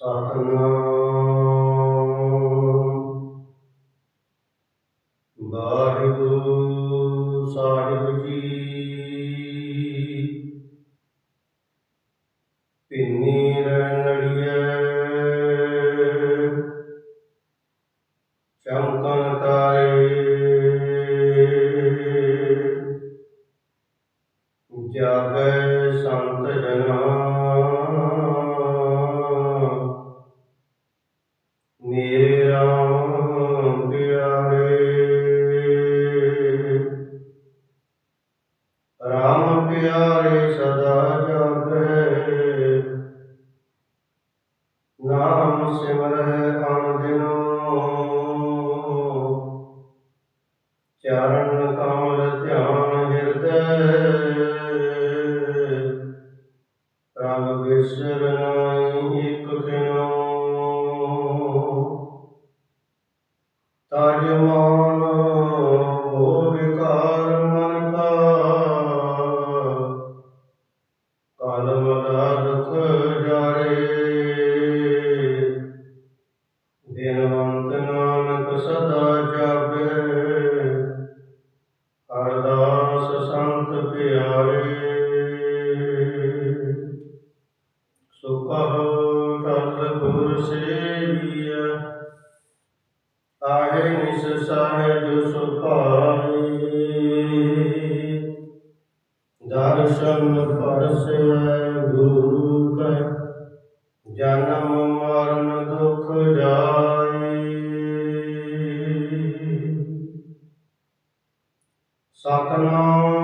ਸਤਨਾਮ ਨਾਮ ਸਿਮਰੈ ਅਨ ਦਿਨੋ। ਚਰਨ ਕਮਲ ਧਿਆਨ ਹਿਰਦੈ। ਪ੍ਰਭ ਵਿਸਰ ਨਾਹੀ ਇਕ ਖਿਨੋ ਤਜ ਮਾਨ ਆਹੇ ਨਿਸ ਸਾਹਿਬ ਸੁਖਾਈ ਦਰਸ਼ਨ ਪਰਸੈ ਗੁਰੂ ਕੈ ਜਨਮ ਮਰਨ ਦੁਖ ਜਾਏ। ਸਤਨਾਮ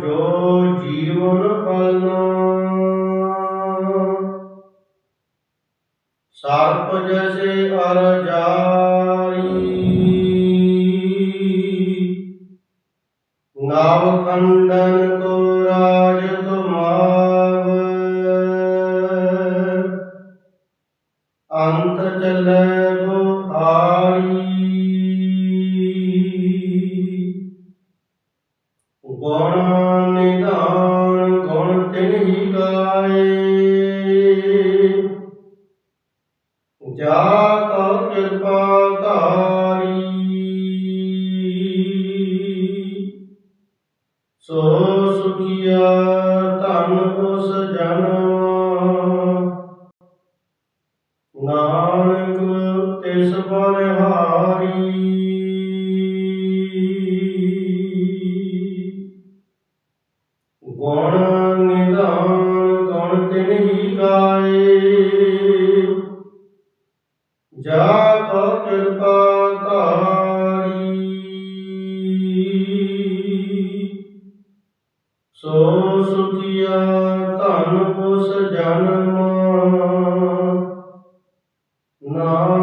ਜੋ ਜੀਵਨ ਪਲਨਾ ਸਰਪ ਜੈਸੇ ਅਰ ਜਾਈ। ਨਾਵ ਖੰਡਨ ਕੋ ਰਾਜ ਤੁਮਾਵ ਅੰਤ ਚੱਲੇ ਗੁਣ ਨਿਧਾਨ ਗੁਣ ਤਿਨਹੀ ਗਾਏ ਜਾ ਕਉ ਕਿਰਪਾ ਧਾਰੀ। ਸੋ ਸੁਖੀਆ ਧਨ ਉਸ ਜਨਮ ਜਾ ਕੋ ਕਿਰਪਾ ਧਾਰੀ। ਸੋ ਸੁਖੀਆ ਧਨ ਉਸ ਜਨਮ ਨਾਨਕ